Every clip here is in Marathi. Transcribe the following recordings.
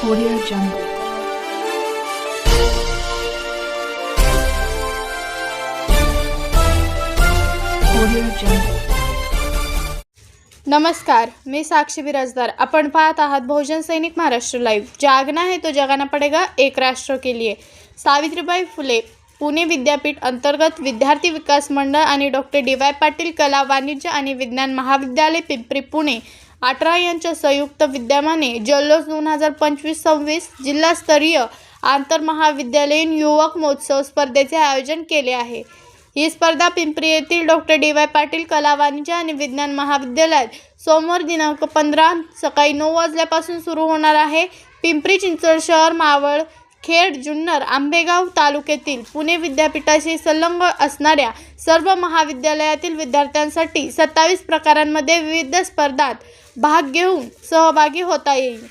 Audio Jungle. Audio Jungle. नमस्कार मी साक्षी बिराजदार आपण पाहत आहात बहुजन सैनिक महाराष्ट्र लाईव्ह जागना है तो जगाना पडेगा एक राष्ट्र के लिए सावित्रीबाई फुले पुणे विद्यापीठ अंतर्गत विद्यार्थी विकास मंडळ आणि डॉक्टर डी वाय पाटील कला वाणिज्य आणि विज्ञान महाविद्यालय पिंपरी पुणे अठरा यांच्या संयुक्त विद्यमाने जल्लोष दोन हजार पंचवीस सव्वीस जिल्हास्तरीय आंतरमहाविद्यालयीन युवक महोत्सव स्पर्धेचे आयोजन केले आहे. ही स्पर्धा पिंपरी येथील डॉक्टर डी वाय पाटील कला वाणिज्य आणि विज्ञान महाविद्यालयात सोमवार दिनांक पंधरा सकाळी नऊ वाजल्यापासून सुरू होणार आहे. पिंपरी चिंचवड शहर मावळ खेड जुन्नर आंबेगाव तालुक्यातील पुणे विद्यापीठाशी संलग्न असणाऱ्या सर्व महाविद्यालयातील विद्यार्थ्यांसाठी सत्तावीस प्रकारांमध्ये विविध स्पर्धात भाग घेऊन सहभागी होता येईल.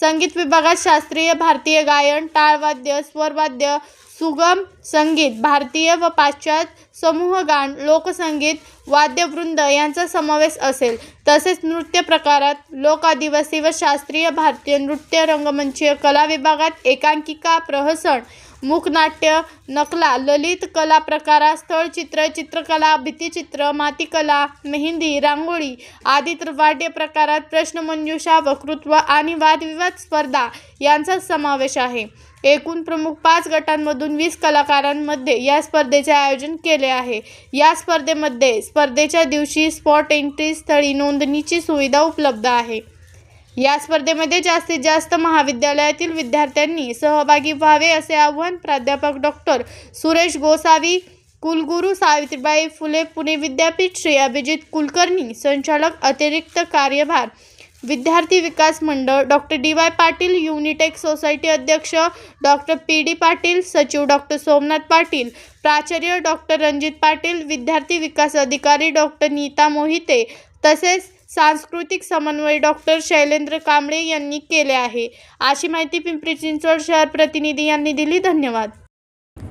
संगीत विभागात शास्त्रीय भारतीय गायन टाळवाद्य स्वरवाद्य सुगम संगीत भारतीय व पाश्चात्य समूहगान लोकसंगीत वाद्यवृंद यांचा समावेश असेल. तसेच नृत्य प्रकारात लोक आदिवासी व शास्त्रीय भारतीय नृत्य रंगमंचीय कला विभागात एकांकिका प्रहसन मुखनाट्य नकला ललित कला प्रकारात स्थळचित्र चित्रकला भित्तिचित्र मातीकला मेहंदी रांगोळी आदी तर वाद्य प्रकारात प्रश्नमंजुषा वक्तृत्व आणि वादविवाद स्पर्धा यांचा समावेश आहे. एकूण प्रमुख पाच गटांमधून वीस कलाकारांमध्ये या स्पर्धेचे आयोजन केले आहे. या स्पर्धेमध्ये स्पर्धेच्या दिवशी स्पॉट एंट्री स्थळी नोंदणीची सुविधा उपलब्ध आहे. या स्पर्धेमध्ये जास्तीत जास्त महाविद्यालयातील विद्यार्थ्यांनी सहभागी व्हावे असे आवाहन प्राध्यापक डॉक्टर सुरेश गोसावी कुलगुरू सावित्रीबाई फुले पुणे विद्यापीठ श्री अभिजित कुलकर्णी संचालक अतिरिक्त कार्यभार Vidyarthi Vikas Mandal doctor D Y Patil Unitech society अध्यक्ष डॉक्टर पी डी पाटील सचिव डॉक्टर सोमनाथ पाटील प्राचार्य डॉक्टर रणजित पाटील विद्यार्थी विकास अधिकारी डॉक्टर नीता मोहिते तसेच सांस्कृतिक समन्वय डॉक्टर शैलेंद्र कांबळे यांनी केले आहे. अशी माहिती पिंपरी चिंचवड शहर प्रतिनिधी यांनी दिली. धन्यवाद.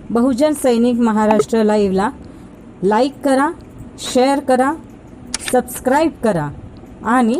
बहुजन सैनिक महाराष्ट्र लाईव्हला लाईक करा शेअर करा सबस्क्राईब करा आणि